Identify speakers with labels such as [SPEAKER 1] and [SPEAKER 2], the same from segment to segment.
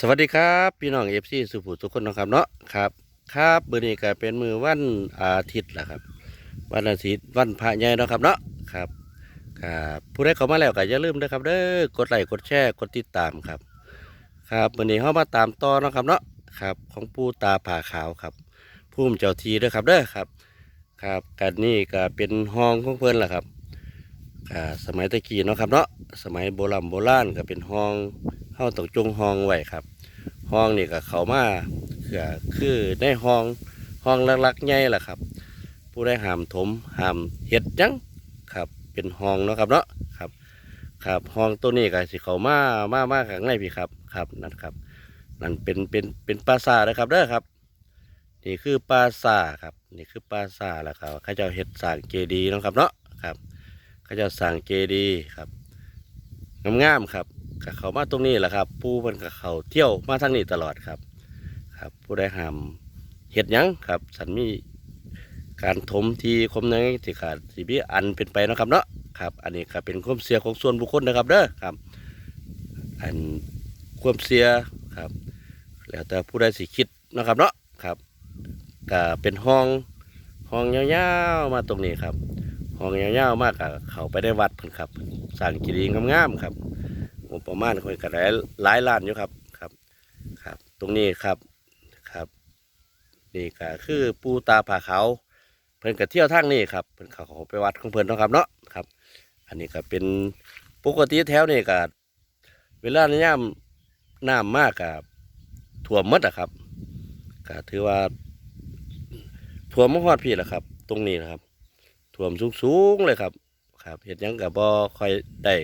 [SPEAKER 1] สวัสดีครับพี่น้องเอฟซีสุภูทุกคนนะครับเนาะครับครับมื้อนี้ก็เป็นมือวันอาทิตย์แหละครับ วันอาทิตย์วันพระใหญ่นะครับเนาะครับครับผู้ใดเข้ามาแล้วก็อย่าลืมนะครับเด้อกดไลค์กดแชร์กดติดตามครับ ครับมื้อนี้เฮามาตามต่อนะครับเนาะครับ ของปูตาผ่าขาวครับผู้มเจ้าทีด้อครับเด้อครับ ครับกันนี่ก็เป็นห้องของเพิ่อนแหละครับ อ่าสมัยตะกี้เนาะครับเนาะสมัยโบราณโบราณก็เป็นห้องเฮาต้องจงห้องไว้ครับ ห้องนี่ก็เขามาคือคือในห้องห้องลักๆใหญ่ล่ะครับ ผู้ได้หามถมหามเฮ็ดหยังครับเป็นห้องเนาะครับเนาะครับ ครับห้องตัวนี้ก็สิเขามามามาข้างในพี่ครับครับนั่นครับนั่นเป็นเป็นเป็นปราสาทนะครับเด้อครับนี่คือปราสาทครับนี่คือปราสาทแหละครับเขาเจ้าเฮ็ดสางเจดีย์เนาะครับเนาะครับ เขาจ้าสร้างเจดีครับงามๆครับก็เขามาตรงนี้แหละครับ ปูมันก็เขาเที่ยวมาทางนี้ตลอดครับ ครับ ผู้ได้หามเห็ดยังครับ สันมีการถมทีคมนั้นที่ขาดสีบีอันเป็นไปนะครับเนาะครับ อันนี้ก็เป็นความเสียของส่วนบุคคลนะครับเด้อครับ อันความเสียครับ แล้วแต่ผู้ใดสิคิดนะครับเนาะครับก็เป็นห้องห้องยาวๆมาตรงนี้ครับ ห้องยาวๆมากก็เขาไปได้วัดเพิ่นครับสร้างกิริงามๆครับงบประมาณคนก็ได้หลายล้านอยู่ครับครับ ครับ ตรงนี้ครับครับนี่ก็คือปูตาผาเขาเพิ่นก็เที่ยวทางนี้ครับเพิ่นเขาไปวัดของเพิ่นเนาะครับเนาะครับ อันนี้ก็เป็นปกติแถวนี่ก็เวลาในยามน้ำมากกับท่วมดอะครับก็ถือว่าท่วมมาฮอดพี่แหละครับ ตรงนี้นะครับ ท่วมสูงๆเลยครับ ครับเห็ดยังกับบ่ค่อยได้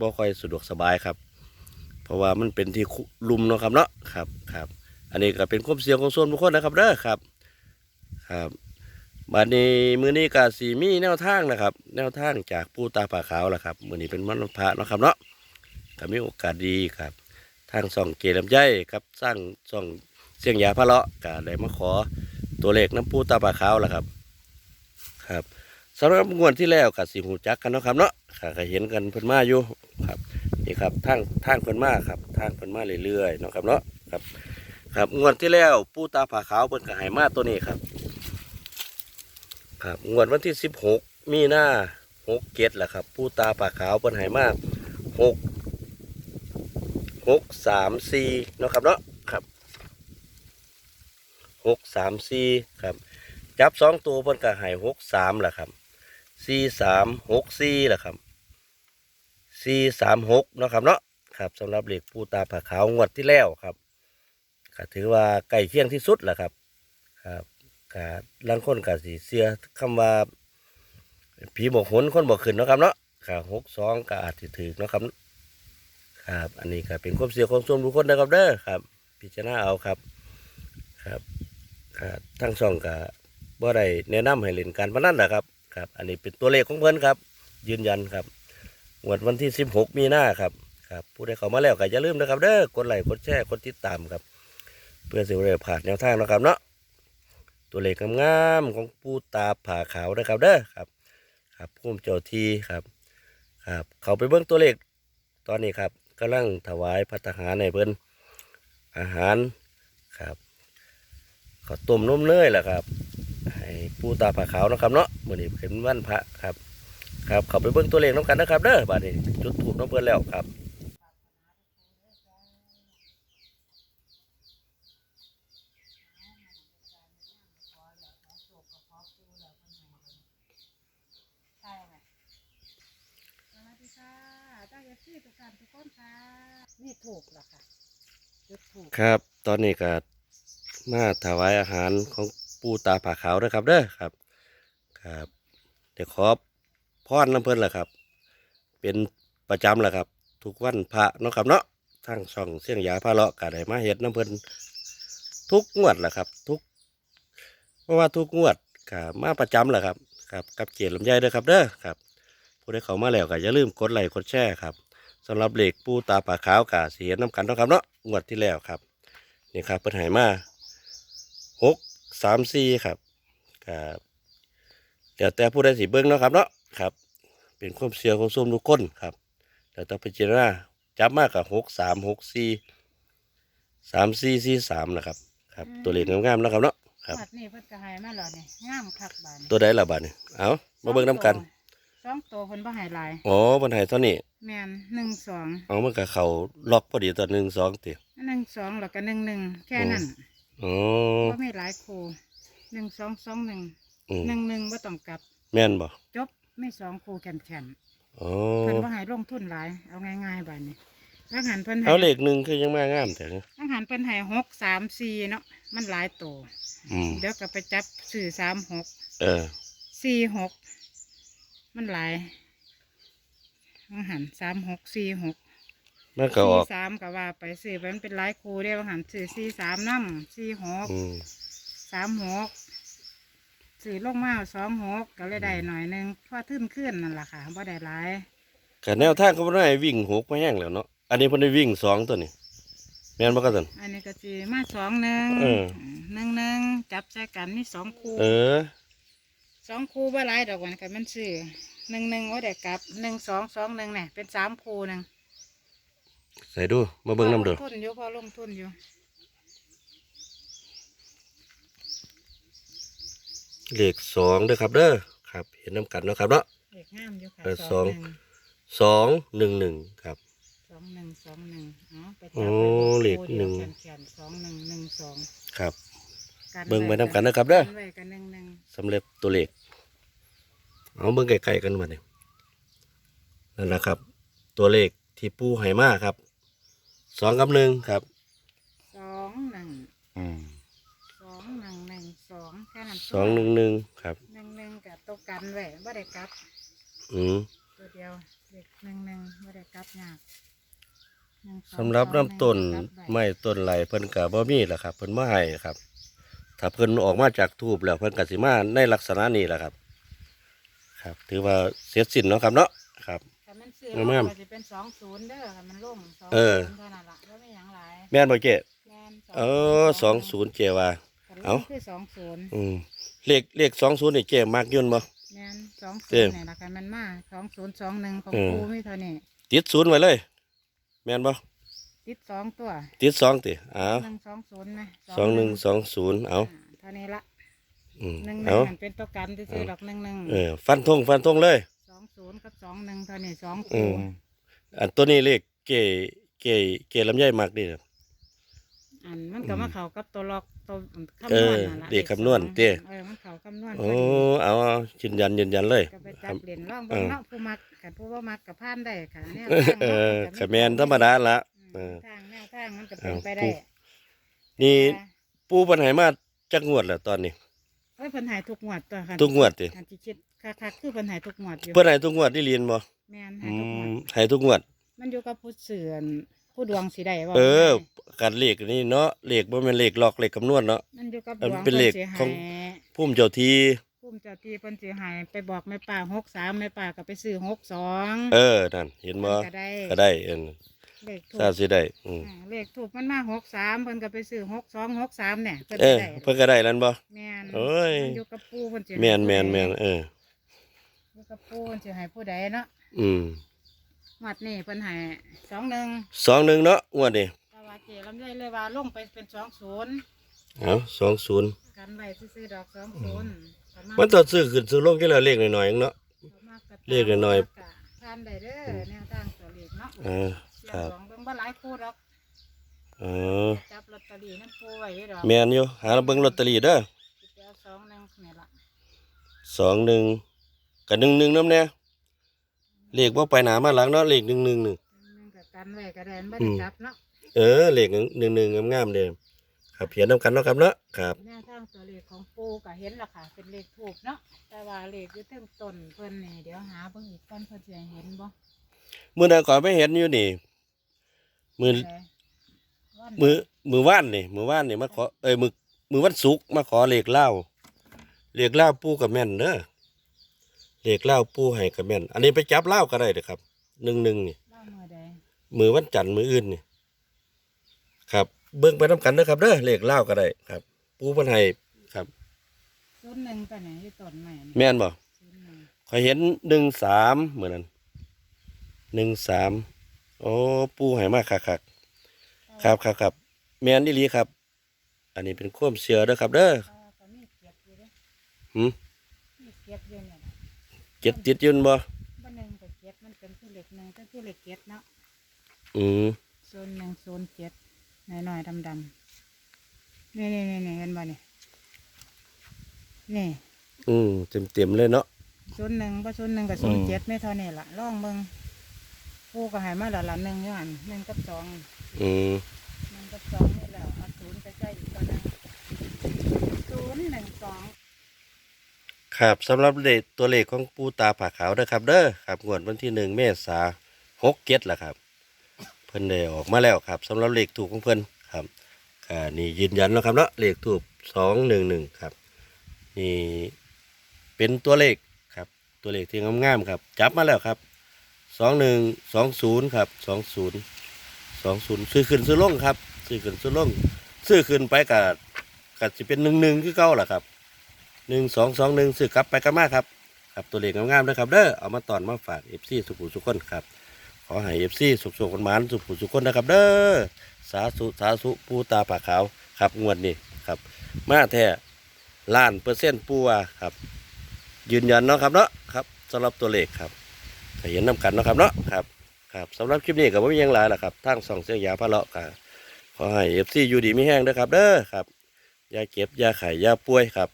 [SPEAKER 1] บ่ค่อยสะดวกสบายครับ เพราะว่ามันเป็นที่คุลุมเนาะครับเนาะครับครับ อันนี้ก็เป็นความเสี่ยงของส่วนบุคคลนะครับเด้อครับครับบัดนี้มือนี้ก็สีมีแนวทางนะครับ แนวทางจากปูตาป่าขาวล่ะครับมือนี้เป็นวันพระเนาะครับเนาะก็มีโอกาสดีครับ ทางส่องเกลำไยครับ สร้างส่องเสียงยาพระเลาะก็ได้มาขอตัวเลขน้ำปูตาป่าขาวล่ะครับ ครับ สำหรับงวดที่แล้วกับสีหูจักกันเนาะครับเนาะค่ะก็เห็นกันเพิ่นมาอยู่ครับนี่ครับทางทางเพิ่นมาครับทางเพิ่นมาเรื่อยๆเนาะครับเนาะครับ ครับงวดที่แล้วปูตาผาขาวเพิ่นก็ให้มาตัวนี้ครับ ครับงวดวันที่สิบหกมีหน้าหกเกตแหละครับปูตาผาขาวเพิ่นให้มาหกหกสามสี่เนาะครับเนาะครับหกสามสี่ครับ จับสองตัวเพิ่นก็ให้หกสามแหละครับ สี่สามหกสี่แหละครับสี่สามหกนะครับเนาะครับสำหรับเหล็กปูตาผาขาวงวดที่แล้วครับก็ถือว่าใกล้เคียงที่สุดแหละครับครับกาลังคนกาสีเสียคำว่าผีบอกหนคนบอกขึ้นนะครับเนาะครับหกสองก็อาจจะถือนะครับครับ อันนี้ก็เป็นความเสียของส่วนบุคคลนะครับเด้อครับ พิจารณาเอาครับครับทั้งสองก็บ่ได้แนะนำให้เล่นการพนันนะครับ ครับ อันนี้เป็นตัวเลขของเพิ่นครับ ยืนยันครับงวดวันที่ 16 มีนาครับครับผู้ใดเข้ามาแล้วก็อย่าลืมนะครับ เด้อกดไลค์กดแชร์กดติดตามครับ เพื่อสิวได้ผ่านแนวทางนะครับเนาะตัวเลขงามๆของปูตาผ่าขาวนะครับเด้อครับ ครับพุ่มเจ้าทีครับ ครับ เขาไปเบิ่งตัวเลขตอนนี้ครับกำลังถวายพัตตาหารในเพิ่นอาหารครับเขาต้มนมเนยแหละครับ ให้ปูตาผ่าขาวเนาะครับเนาะมื้อนี้เป็นวันพระครับ ครับเขาไปเบิ่งตัวเลขน้ำกันนะครับเด้อบัดนี้จุดถูกน้ำเพิ่นแล้วครับ
[SPEAKER 2] ใช่ไหมสวัสดีค่ะเจ้าเอฟซีทุกท่านทุกคนค่ะนี่ถูกเหรอค่ะจุดถูก
[SPEAKER 1] ครับ ตอนนี้ก็มาถวายอาหารของ ปูตาผาขาวนะครับเด้อครับ ครับ เดี๋ยวขอพรน้ำเพิ่นแหละครับ เป็นประจำแหละครับ ทุกวันพระเนาะครับเนาะทั้งช่องเสียงยาพระเลาะก็ได้มาเฮ็ดน้ำเพิ่นทุกงวดแหละครับ ทุกเพราะว่าทุกงวดก็มาประจำแหละครับครับกับเกียรติลำไยด้อครับเด้อครับผู้ใดเข้ามาแล้วก็อย่าลืมกดไลค์กดแชร์ครับสำหรับเหล็กปูตาปลาขาวกาเสียน้ำกันเนาะครับเนาะงวดที่แล้วครับนี่ครับเพิ่นหายมาหก สามสี่ครับครับเดี๋ยวแต่ผู้ใดสิเบิ้งเนาะครับเนาะครับ เป็นความเสียของส้มทุกคนครับแต่ต้องพิจารณาจับมากกับหกสามหกสี่สามสี่สี่สามนะครับ ครับ ตัวเลขงามๆนะครับเนาะครับ
[SPEAKER 2] วัดนี่เพิ่นก็ให้มาแล้วนี่งามคักบาน
[SPEAKER 1] ตัวใดละบาทนี่เอามาเบิ่งน้ำกัน
[SPEAKER 2] สองตัวเพิ่นบ่ให้หลาย
[SPEAKER 1] อ๋อบันไดเท่านี้
[SPEAKER 2] แม่นหนึ่งสอง
[SPEAKER 1] เอามันกับเขาล็อกพอดีตอนหนึ่งสองติ
[SPEAKER 2] หนึ่งสองแล้วก็หนึ่งหนึ่งแค่นั้น
[SPEAKER 1] อ๋อ
[SPEAKER 2] บ่มีหลายคู่หนึ่งสองสองหนึ่ง
[SPEAKER 1] อืม
[SPEAKER 2] หนึ่งหนึ่งบ่ต้องกลับ
[SPEAKER 1] แม่นบ่
[SPEAKER 2] จบไม่สองคู่แข็ง
[SPEAKER 1] อ๋อ
[SPEAKER 2] ๆเพิ่นบ่ให้ลงทุนหลาย เอาง่ายๆบานนี้แล้วหันเพิ่นให้
[SPEAKER 1] เอาเลขหนึ่งคือยังมางามแต่
[SPEAKER 2] แล้วหันเพิ่นให้หกสามสี่เนาะมันหลายตัว
[SPEAKER 1] อืม
[SPEAKER 2] เดี๋ยวก็ไปจับสื่อสามหก
[SPEAKER 1] เออ
[SPEAKER 2] สี่หกมันหลายอาหารสามหกสี่หก
[SPEAKER 1] มันก็อ
[SPEAKER 2] สี่
[SPEAKER 1] อก
[SPEAKER 2] สามก็ว่าไปสื่อไปมันเป็นหลายครูเด้อาหารสื่อสี่สามน้ำสี่หก
[SPEAKER 1] อืม
[SPEAKER 2] สามหกสื่อลงมาสองหกก็เลยได้หน่อยหนึงพอทึ่นขึ้นนั่นแหละค่ะบ่ได้หลาย
[SPEAKER 1] กับแนวทางก็บ่ได้วิ่งหกมาแห้งแล้วเนาะอันนี้เพิ่นได้วิ่งสองตัวนี่แม่นบ่กันซั่น
[SPEAKER 2] อันนี้ก็จีมาสองหนึ่ง
[SPEAKER 1] เออ
[SPEAKER 2] หนึ่งหนึ่งจับใส่กันนี่สองคู่
[SPEAKER 1] เออ
[SPEAKER 2] สองคู่บ่หลายดอกวันกันมันสื่อหนึ่งหนึ่งว่าได้กลับหนึ่งสองสองหนึ่งเนี่ยเป็นสามคู่หนึ่ง
[SPEAKER 1] ใส่ดูมาเบิ่งน้ำเด้อ
[SPEAKER 2] พอลงทุนอยู่พอลงทุนอยู่
[SPEAKER 1] เลขสองเด้อครับเด้อครับ เห็นน้ำกันเนาะครับเนาะ
[SPEAKER 2] เด็กงามอยู่ค่ะ
[SPEAKER 1] เออ
[SPEAKER 2] สอง
[SPEAKER 1] สองหนึ่งหนึ่งครับ
[SPEAKER 2] สองหนึ่งสองหนึ่งอ๋อไป
[SPEAKER 1] โอ้
[SPEAKER 2] จับไป
[SPEAKER 1] เลข
[SPEAKER 2] คู่ดียว
[SPEAKER 1] หนึ่ง
[SPEAKER 2] แขนๆสองหนึ่งหนึ่งสอง
[SPEAKER 1] ครับ
[SPEAKER 2] กัน
[SPEAKER 1] เบิ่งไป
[SPEAKER 2] ว้
[SPEAKER 1] น้ำกันนะครับเด้อ
[SPEAKER 2] ไว้กันหนึ่งหนึ่ง
[SPEAKER 1] สำเร็จตัวเลขเอาเบิ่งไกลๆกันมาเนี่ยนั่นแหละครับ ตัวเลขที่ปูไหมาครับ สองกับหนึ่งครับ
[SPEAKER 2] สองหนึ่ง
[SPEAKER 1] อืม
[SPEAKER 2] สองหนึ่งหนึ่งสองแค่นั้น
[SPEAKER 1] สองหนึ่งหนึ่งครับ
[SPEAKER 2] หนึ่งหนึ่งกับตัวกันไว้บ่ได้กลับ
[SPEAKER 1] อืม
[SPEAKER 2] ตัวเดียวเด็กหนึ่งหนึ่งบ่ได้กลับยากหนึ่งอง
[SPEAKER 1] สำหรับน้ำต้น
[SPEAKER 2] สองหงกลับว้
[SPEAKER 1] ไม้ต้นไหลเพิ่นกะบ่มีแหละครับ เพิ่นมาให้ครับ ถ้าเพิ่นออกมาจากทูบแล้วเพิ่นกสิมาในลักษณะนี้แหละครับ ครับ ถือว่าเสร็จสิ้นเนาะครับเนาะครับ
[SPEAKER 2] แต่มัน ซื้อ
[SPEAKER 1] แม่น
[SPEAKER 2] ลงก็จะเป็นสองศูนย์เด้อค่ะมันลงสอง
[SPEAKER 1] เออ
[SPEAKER 2] ศูนย์เท่านั้นละแล้วไม่หยังหลาย
[SPEAKER 1] แม่นบ่เจ๊
[SPEAKER 2] แม่น
[SPEAKER 1] เออสองศูนย์เจว่า
[SPEAKER 2] เอ้า
[SPEAKER 1] เอ้า
[SPEAKER 2] คือสองศูนย์
[SPEAKER 1] อืมเลขเลขสองศูนย์นี่เจมากยุ่นบ่
[SPEAKER 2] แม่นสอง
[SPEAKER 1] เด้
[SPEAKER 2] ศูนย์เนี่ยนะคะมันมาสองศูนย์สองหนึ่งของ
[SPEAKER 1] เออ
[SPEAKER 2] ครูไม่เท่านี้
[SPEAKER 1] ติดศูนย์ไว้เลย แม่นบ่
[SPEAKER 2] ติดสองตัว
[SPEAKER 1] ติดสองติอ้าว
[SPEAKER 2] หนึ่งสองศูนย์นะ
[SPEAKER 1] สองหนึ่งสองศูนย์เอา
[SPEAKER 2] เท่านี้ละ
[SPEAKER 1] อืม
[SPEAKER 2] หนึ่งห
[SPEAKER 1] เอา
[SPEAKER 2] นึ่งมันเป็นตัวกันที่ซื้อ
[SPEAKER 1] เอา
[SPEAKER 2] ดอกหนึ่งหนึ่ง
[SPEAKER 1] เออฟันธงฟันธงเลย
[SPEAKER 2] ส องศูนย์กับสองหนึ่งเท่านี้สอง
[SPEAKER 1] อื
[SPEAKER 2] คู่
[SPEAKER 1] มอันตัวนี้เลขเกเกเกลำไยมากดีครับ
[SPEAKER 2] อันมันก็มาเข้ากับตัวล็อกตัวคำ
[SPEAKER 1] เอน
[SPEAKER 2] ว
[SPEAKER 1] อ
[SPEAKER 2] ณนั่นละ
[SPEAKER 1] เด็กคำนวณ
[SPEAKER 2] สอง
[SPEAKER 1] เต้
[SPEAKER 2] เออมันเข้าคำนวณพ
[SPEAKER 1] โอ้
[SPEAKER 2] อดี
[SPEAKER 1] เอาเอายืนยันยืนยันเลย
[SPEAKER 2] ก็ไป
[SPEAKER 1] ค
[SPEAKER 2] จั
[SPEAKER 1] รั
[SPEAKER 2] บบเหรียญร่อง
[SPEAKER 1] เอ
[SPEAKER 2] เบิ่ง
[SPEAKER 1] อ
[SPEAKER 2] เนาะผู้มักกับผู้ว่ามักกับพานได้ค่ะแนว
[SPEAKER 1] เออ
[SPEAKER 2] ทาง
[SPEAKER 1] ขแมนธรรมดาละเอ
[SPEAKER 2] อื
[SPEAKER 1] อ
[SPEAKER 2] มทางแนวทางมันก็เป็น
[SPEAKER 1] เอา
[SPEAKER 2] ไปได้
[SPEAKER 1] ผู้นี่ปูปัญหามาจักงวดแล้วตอนนี้
[SPEAKER 2] เอ้ยเพิ่นใหายทุกงวดตัวค่ะ
[SPEAKER 1] ทุกงวดติ
[SPEAKER 2] อันที่คิดคักๆคือเพิ่นใหายทุกงวดอยู่
[SPEAKER 1] เพื่อนให้ทุกงวดที่เรียนบ่
[SPEAKER 2] แม่น
[SPEAKER 1] อื
[SPEAKER 2] ใหายทุกงวด
[SPEAKER 1] มให้ทุกงวด
[SPEAKER 2] มันอยู่กับผู้เสือนผู้ดวงสิได้ว่า
[SPEAKER 1] เออการเลขนี่เนาะเลขบ่แม่นเลขหลอกเลขคำนวณเนาะ
[SPEAKER 2] มันอยู่กับ
[SPEAKER 1] เอ
[SPEAKER 2] ด
[SPEAKER 1] อ
[SPEAKER 2] วง
[SPEAKER 1] เป็นเลข
[SPEAKER 2] พิ่สิ
[SPEAKER 1] ของ
[SPEAKER 2] ให้
[SPEAKER 1] พุ่มเจ้าที
[SPEAKER 2] พุ่มเจ้าที่เพิ่นสิให้ไปบอกแม่ป่า63แม่ป่าก็ไปซื้อ62
[SPEAKER 1] เออนั่นเห็นบ่
[SPEAKER 2] ก็ได้
[SPEAKER 1] ก็ได้เออ
[SPEAKER 2] เลขถูก
[SPEAKER 1] ทราบสิได้อืม
[SPEAKER 2] อ่าเลขถูกมันมา63เพิ่นก็ไปซื้อ62 63เนี่ยเพิ่น
[SPEAKER 1] เอ
[SPEAKER 2] สิ
[SPEAKER 1] อ
[SPEAKER 2] ได้
[SPEAKER 1] เพิ่นก็ได้แล้วบ่
[SPEAKER 2] แม่น
[SPEAKER 1] โอ้ย
[SPEAKER 2] มันอยู่กับปู่เพิ่นสิให้
[SPEAKER 1] แม่นแม่น
[SPEAKER 2] ผู้ใด
[SPEAKER 1] แม่นเออ
[SPEAKER 2] อยู่กับปู่เพิ่นสิให้ผู้ใดเนาะ
[SPEAKER 1] อืม
[SPEAKER 2] งวดนี้เพิ่นให้21
[SPEAKER 1] สองหนึ่งเนาะงวดนี้
[SPEAKER 2] แต่ว่าเจลำไยเลยว่าลงไปเป็น20
[SPEAKER 1] เอาสองศูนย์
[SPEAKER 2] กันไว้ซื้อๆดอก20
[SPEAKER 1] มันต้องซื้อขึ้นซื้อลงแค่ละเลขหน่อยๆเองเนาะ เลขน้อยๆ
[SPEAKER 2] ทานได้เด้อแนวทางตัวเลขเนาะ
[SPEAKER 1] เออ
[SPEAKER 2] เสีย
[SPEAKER 1] ครับ
[SPEAKER 2] งหลวงเบิ่งบ่หลายคู่ดอก
[SPEAKER 1] เออ
[SPEAKER 2] จับลอตเตอรี่นั่นปูไว้เด้อดอก
[SPEAKER 1] แม่นอยู่หาเบิ่งลอตเตอรี่เด้อ
[SPEAKER 2] สิไปเอาสองหนึงนี่ล่ะ
[SPEAKER 1] สองหนึ่งกับหนึ่งหนึ่งน้ำเนี่ยเลขว่าไปหนามาหลังเนาะเลขหนึ่งหนึ่งหนึ่ง
[SPEAKER 2] หนึงก็กันไว้ก็ได้บ่
[SPEAKER 1] อื
[SPEAKER 2] ได้
[SPEAKER 1] ม
[SPEAKER 2] กลับเนาะ
[SPEAKER 1] เออเลขหนึ่งหนึ่งหนึ่งงามๆเด้อครับเพียนน้ำกันเนาะครับเนาะครับ
[SPEAKER 2] แนวทางตัวเลขของปูก็เห็นและค่ะ เป็นเลขถูกเนาะแต่ว่าเลขอยู่เทิงต้นเพิ่นนี่เดี๋ยวหาเบิ่งอีกก่อนเพิ่นสิให้เห็นบ่
[SPEAKER 1] มือนั้นก่อนไม่เห็นอยู่นี่ มือ
[SPEAKER 2] แลวัน
[SPEAKER 1] มือมือว่านนี่มือว่านนี่มาขอเอ้ยมือมือวันศุกร์มาขอเลขเล่าเลขเล่าปูกับแม่นเด้อเลขเล่าปูให้กับแม่น อันนี้ไปจับเล่าก็ได้เด้อครับหนึ่งหนึ่งนี่
[SPEAKER 2] เล่ามื้อใด
[SPEAKER 1] มือวันจันทร์มืออื่นนี่ครับ เบิ่งไปน้ำกันนะครับเด้อเลขเล่าก็ได้ครับ ปูเพันให้ครับ
[SPEAKER 2] ศูนย์หนึ่งไปไหนอยู่ต้นไม้นี่
[SPEAKER 1] แม่นบ่
[SPEAKER 2] ศูนย์หนึ่ง
[SPEAKER 1] ขอยเห็นหนึ่งสามเหมือนนั้นหนึ่งสาม โอ้ปูให้มาคักคักๆครับครับครับแม่นอีหลีครับ อันนี้เป็นความเชื่อเด้อครับ เด้อ
[SPEAKER 2] ก็ก็มีเกียรติอยู่เด้
[SPEAKER 1] หืม
[SPEAKER 2] มีเกียรติอยู่เนี่ยนะ
[SPEAKER 1] เจ็ดติดยืนบ่
[SPEAKER 2] บ้านหนึ่งกับเกียรติมันเป็นตัวเล็กหนึ่งเป็นตัวเล็กเกียรติเนาะ
[SPEAKER 1] อืม
[SPEAKER 2] โซนหนึ่งโซนเจ็ดน้อยๆดำๆนี่นี่นี่นี่เห็นบ่นี่นี่
[SPEAKER 1] อืมเต็มๆเลยเนาะ
[SPEAKER 2] โซนหนึ่งบ่โซนหนึ่งกับโซนเจ็ดไม่เท่านี้ล่ะลองเบิ่ง ผู้ก็ใหายมาละละหนึ่งอยู่หันหนึ่งกับสอง
[SPEAKER 1] อืม
[SPEAKER 2] หนึ่งกับสองนี่แหละเอาศูนย์ใกล้ๆอีกตัวหนึงศูนย์หนึ่งสอง
[SPEAKER 1] ครับสำหรับเลขตัวเลขของปูตาผาขาวเด้อครับ เด้อครับงวดวันที่หนึ่งเมษาหกเก็ดล่ะครับ เพิ่นได้ออกมาแล้วครับสำหรับเลขถูกของเพิ่นครับก็นี่ยืนยันแล้วครับเนาะเลขถูกสองหนึ่งหนึ่งครับนี่เป็นตัวเลขครับ ตัวเลขที่งามๆครับ จับมาแล้วครับ สองหนึ่งสองศูนย์ครับสองศูนย์สองศูนย์ซื้อขึ้นซื้อลงครับ ซื้อขึ้นซื้อลงซื้อขึ้นไปกับกับจะเป็นหนึ่งหนึ่งคือเก้าล่ะครับหนึ่งสองสองหนึ่งซื้อกลับไปกลับมาครับครับตัวเลขงามๆนะครับเด้อเอามาตอนมาฝากเอฟซีสุขุสุขคนครับขอให้เอฟซีสุขสุขคนมานสุขสุขคนนะครับ เด้อสาธุสาธุปูตาปากขาวครับงวดนี้ครับ มาแท้ล้านเปอร์เซ็นต์ปูว่าครับ ยืนยันเนาะครับเนาะครับสำหรับตัวเลขครับ ก็เห็นน้กันนะครับเนาะครับครับสำหรับคลิปนี้ก็ไม่มียังหลายหรอกครับทั้งสองเสียงยาพะเลาะครัขอให้เอฟซีอยู่ดีไม่แห้งเด้อครับเด้อครับยาเก็บยาไข่ยาป่วยครับ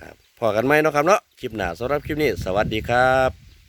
[SPEAKER 1] ครับพอกันไหมเนาะครับเนาะคลิปหน้าสำหรับคลิปนี้ สวัสดีครับ